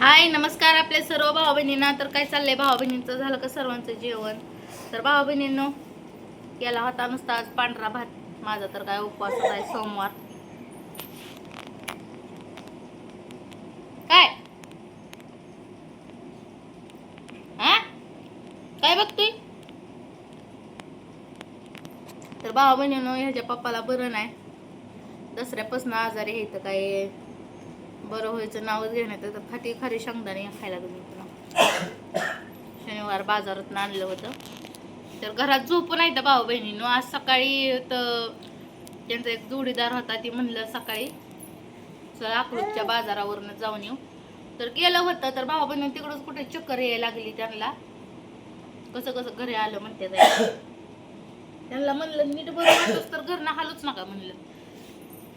हाय नमस्कार आपल्या सर्व भाऊ बहिणींना तर काय चाललंय भाऊ बहिणींचं झालं का सर्वांचं जेवण? तर भाऊ बहिणींनो याला होता नुसता आज पांढरा भात. माझा तर काय उपवास आहे सोमवार. काय? हा? काय बघतोय? तर भाऊ बहिणींनो ह्याच्या पप्पाला बरं नाही. दसऱ्यापासून आजारी आहे तर काय? बरं व्हायचं नावच घेण्यात तर फाटी खारी शेंगदाणे खायला तुम्ही पुन्हा. शनिवार बाजारात आणलं होतं. तर घरात झोप नाही तर भाऊ बहिणीनं आज सकाळी तर त्यांचा एक जोडीदार होता ती म्हणलं सकाळी चला अकलूजच्या बाजारावरनं जाऊन येऊ. तर गेलं होतं तर भाऊ बहिणी तिकडंच कुठे चक्कर यायला लागली त्यांना. कसं कसं घरी आलं म्हणते जायचं. त्यांना म्हणलं नीट बरोबर तर घरनं हालूच नका म्हणलं.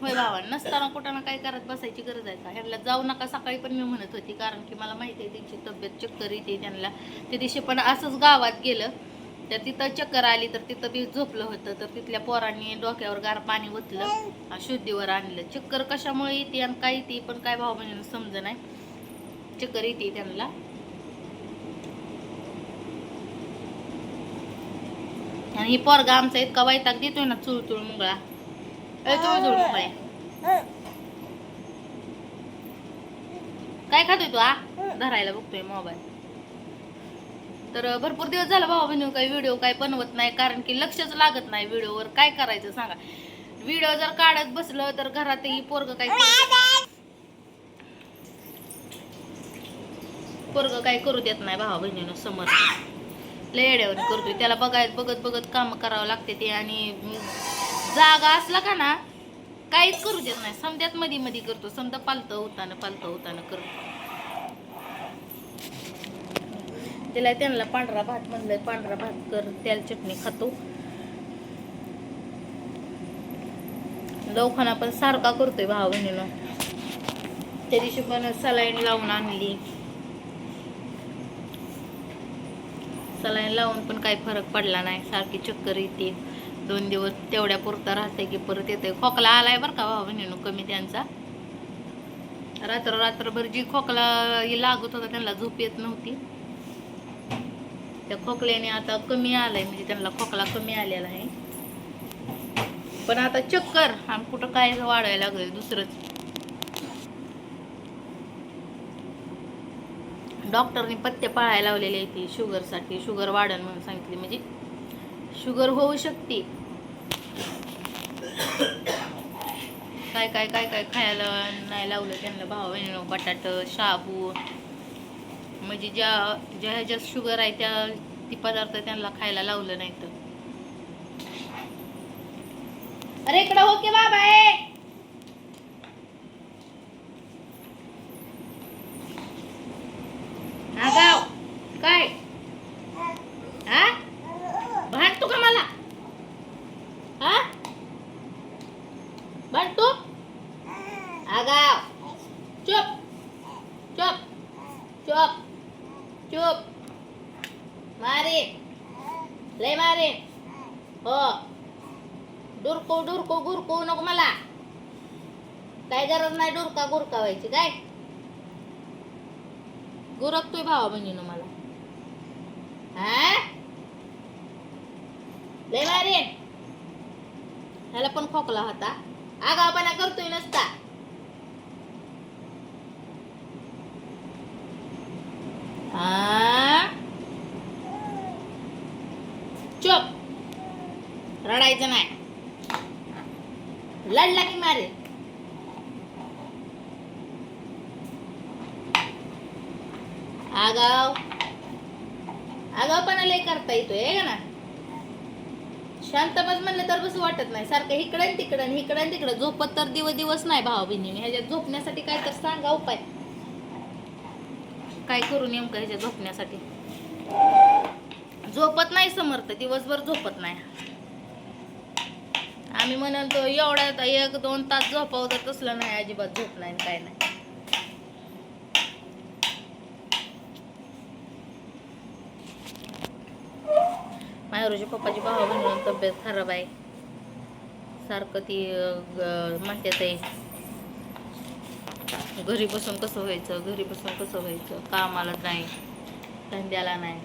होय बाबा नसताना कुठं ना काय करत बसायची गरज आहे का? ह्यांना जाऊ नका सकाळी पण मी म्हणत होती कारण की मला माहिती आहे त्यांची तब्येत चक्कर येते त्यांना. त्या दिवशी पण असंच गावात गेलं. तर तिथं चक्कर आली तर तिथं बी झोपलं होतं. तर तिथल्या पोरांनी डोक्यावर गार पाणी ओतलं शुद्धीवर आणलं. चक्कर कशामुळे येते आणि काय येते पण काय भाऊ बहिणीनं समज नाही. चक्कर येते त्यांना. आणि ही पोरगा आमचा इतका वैताग देतोय ना चुळचुळ मुंगळा. काय खातोय तू आ? धरायला बघतोय मोबाईल. तर भरपूर दिवस झाला भाऊ बहिणी काही व्हिडिओ काय बनवत नाही कारण की लक्षच लागत नाही व्हिडिओवर. काय करायचं सांगा. व्हिडिओ जर काढत बसलं तर घरातही पोरग काय पोरग काय करू देत नाही भावा बहिणीनं समोर. लय येड्यावर करतोय. त्याला बघायत बघत बघत काम करावं लागते ते आणि जागा असला का ना काहीच करू देत नाही. समध्यात मधी मध्ये करतो. समजा पालतं होताना पालतं होताना करतो. त्याला त्यांना पांढरा भात म्हणलं पांढरा भात कर त्याला चटणी खातो. दवाखाना पण सारखा करतोय भाव बहिणीनं. त्या दिवशी पण सलाईन लावून आणली. सलाईन लावून पण काही फरक पडला नाही. सारखी चक्कर येते. दोन दिवस तेवढ्या पुरता राहते की परत येते खोकला आलाय बरं का भाऊ बहिणीनं कमी त्यांचा? रात्र रात्रभर जी खोकला लागत होता त्यांना झोप येत नव्हती. त्या खोकल्याने आता कमी आलाय म्हणजे त्यांना खोकला कमी आलेला आहे. पण आता चक्कर आणि कुठं काय वाढायला लागलं दुसरंच. डॉक्टरनी पत्ते पाळायला लावलेले आहे ती शुगरसाठी शुगर वाढन म्हणून सांगितले. म्हणजे शुगर होऊ शकते. काय काय काय काय खायला नाही लावलं त्यांना भाव बटाट शाबू. म्हणजे ज्या ज्या ह्याच्यात शुगर आहे त्या ती पदार्थ त्यांना खायला लावलं नाही तर अरे इकडं हो की बाबा ए आगाव काय हा भांडतो का मला हा भांडतो आगाव चुप चुप चुप चुप मारे. लय मारे. हो. डुरको डुरको गुरको नको मला. काय गरज नाही डुरका गुरका व्हायची काय? गुरकतोय भावा बहिणीनं मला. हा? लय मारे. ह्याला पण खोकला होता. आगावपणा करतोय नसता हा करायचं नाही. लढला की मारे आगाव. आगावपणा लय करता येतोय का ना शांत बस म्हणलं तर बस वाटत नाही. सारखं इकडं तिकडं इकडं आणि तिकडं. झोपत तर दिवस दिवस नाही भावा बहिणीने ह्याच्यात झोपण्यासाठी काय तर सांगा उपाय. काय करू नेमकं ह्याच्या झोपण्यासाठी? झोपत नाही समर्थ. दिवसभर झोपत नाही. आम्ही म्हणाल तो एवढ्या एक दोन तास झोपावं तर तसलं नाही अजिबात झोप नाही काय नाही. मायरूच्या पप्पाची भावा म्हणून तब्येत खराब आहे. सारखं ती अं, आहे म्हणते ते घरी बसून कसं व्हायचं घरी बसून कसं व्हायचं? कामाला नाही धंद्याला नाही.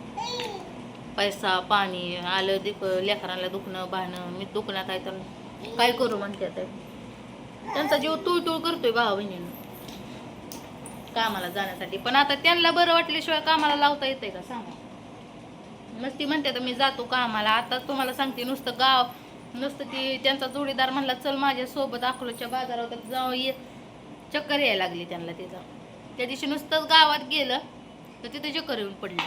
पैसा पाणी आलं दिक लेकरांना दुखणं भाणं मी दुखण्यात आहे तर काय करू म्हणते आता? त्यांचा जीव तुळतुळ करतोय भावा बहिणीनं. कामाला जाण्यासाठी. पण आता त्यांना बरं वाटल्याशिवाय कामाला लावता येते का? सांगा. नसती म्हणते तर मी जातो कामाला. आता तुम्हाला सांगते नुसतं गाव नुसतं ती त्यांचा जोडीदार म्हणला चल माझ्या सोबत अकोल्याच्या बाजारावर तर जाऊ ये. चक्कर यायला लागली त्यांना तिथं. त्या दिवशी नुसतंच गावात गेलं तर तिथे चक्कर येऊन पडली.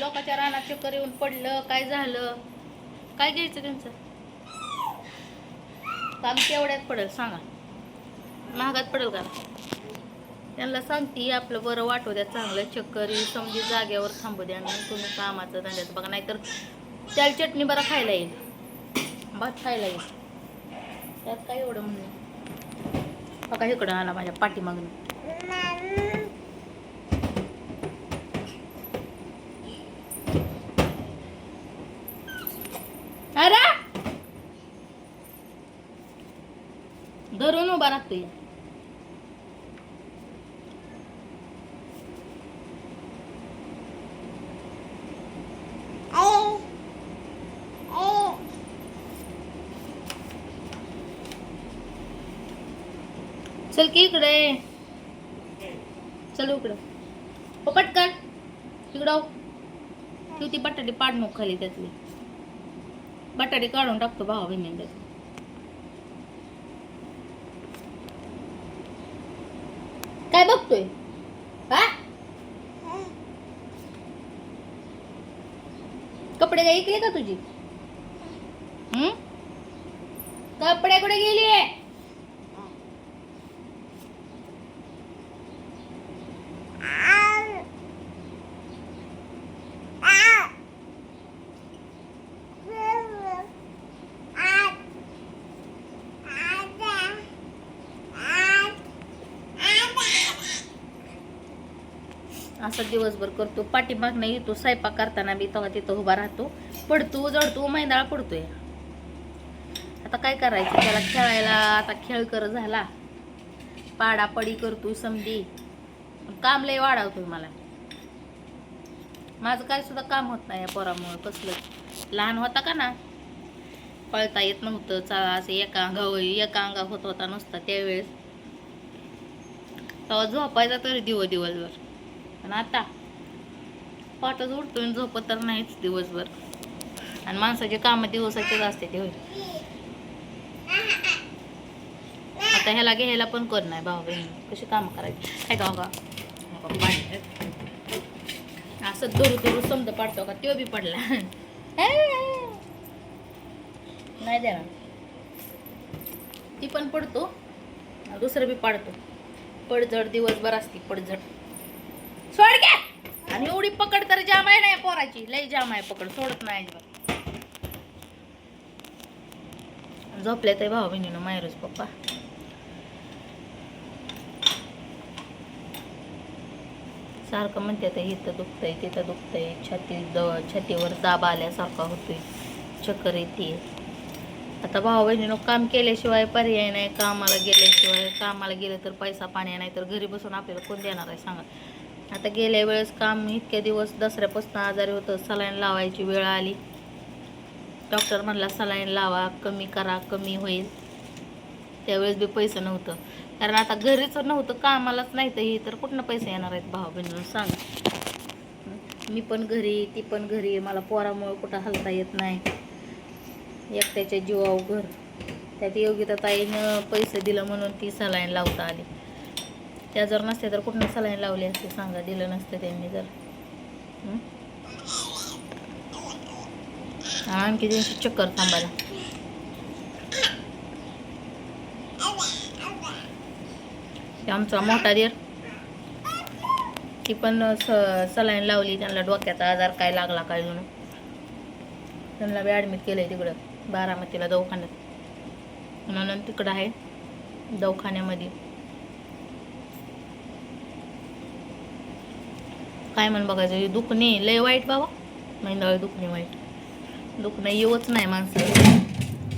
लोकांच्या रानात चक्कर येऊन पडलं काय झालं? काय घ्यायचं त्यांचं? काम केवढ्यात पडेल सांगा. महागात पडेल का? त्यांना सांगते आपलं बरं वाटू द्या चांगलं चक्कर समजी जाग्यावर थांबू द्या आणि तुम्ही कामाचं धंद्याचं बघा नाहीतर त्याला चटणी बरं खायला येईल. भात खायला येईल. त्यात काय एवढं म्हणून बघा इकडं आला माझ्या पाठीमागून. अरे! धरून उभा राहतोय चल की इकडे. चल इकडं हो पटकन. इकडं. तू ती बटाटी पाड मग खाली त्यातली. बटाटे काढून टाकतो भावा बहिणी त्यात काय बघतोय हा कपडे काही इकले का तुझी हम्म कपडे कुठे आहे असं दिवसभर करतो पाठीमागनं येतो स्वयंपाक करताना बी तेव्हा तिथं उभा राहतो. पडतो जडतो मैदाळा पडतोय. आता काय करायचं? त्याला खेळायला आता खेळ कर झाला. पाडापडी करतो समधी. काम लय वाढवतोय मला. माझं काय सुद्धा काम होत नाही या पोरामुळं कसलं? लहान होता का ना? पळता येत नव्हतं चा असं एका अंगावर एका अंगा होत होता नुसता त्यावेळेस. तेव्हा झोपायचा तरी दिव दिवसभर. पण आता पाठच उठतो आणि झोपत तर नाहीच दिवसभर. आणि माणसाचे काम दिवसाचेच असते ते होईल आता ह्याला घ्यायला पण कर नाही भाऊ बहिणी. कशी काम करायची? काय का हो का असं दुरू धरू समजा पाडतो का? तो बी पडला. नाही द्या ती पण पडतो. दुसरं बी पाडतो. पडझड दिवसभर असते पडझड. सोड घ्या आणि एवढी पकड तर जाम आहे ना पोराची. लय जाम आहे पकड सोडत नाही अजिबात. झोपले तर भाऊ बहिणीनं मायरूच पप्पा. सारखं म्हणते तर इथं दुखतंय तिथं दुखतंय. छाती द छातीवर दाब आल्यासारखा होतोय. चक्कर येते आता भाऊ बहिणीनं काम केल्याशिवाय पर्याय नाही. कामाला गेल्याशिवाय कामाला गेलं तर पैसा पाणी नाही तर घरी बसून आपल्याला कोण देणार आहे सांगा. आता गेल्या वेळेस काम इतक्या दिवस दसऱ्यापासून आजारी होतं सलाईन लावायची वेळ आली. डॉक्टर म्हणला सलाईन लावा कमी करा कमी होईल. त्यावेळेस बी पैसे नव्हतं. कारण आता घरीच नव्हतं कामालाच नाही तर ही तर कुठनं पैसे येणार आहेत भाऊ बहिणीनं सांग. मी पण घरी ती पण घरी मला पोरामुळे कुठं हलता येत नाही. एकट्याच्या जीवावर घर. त्यात योगिता ताईनं पैसे दिलं म्हणून ती सलाईन लावता आली. त्या जर नसते तर कुठनं सलाईन लावली असते? सांगा दिलं नसतं त्यांनी जर. आणखी त्यांची चक्कर थांबायला. ते आमचा मोठा देर. ती पण स सलाईन लावली त्यांना डोक्याचा आजार काय लागला काय म्हणून. त्यांना बी ॲडमिट केलं आहे तिकडं बारामतीला दवाखान्यात. म्हणून तिकडं आहे दवाखान्यामध्ये. काय म्हण बघायचं? दुखणे. लय वाईट बाबा. मैंदळ दुखणे वाईट. दुखणं येवच नाही माणसाला.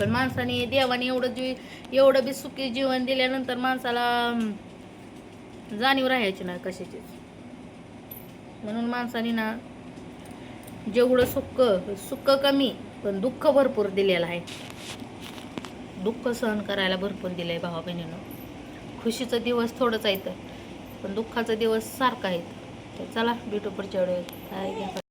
पण माणसाने देवाने एवढं जीव एवढं बी सुखी जीवन दिल्यानंतर माणसाला जाणीव राहायची ना कशाचीच. म्हणून माणसाने ना जेवढं सुख सुख कमी पण दुःख भरपूर दिलेलं आहे. दुःख सहन करायला भरपूर दिलंय भावा बहिणीनं खुशीचा दिवस थोडंच आहे तर पण दुःखाचा दिवस सारखा आहे तर चला भेटू पुढच्या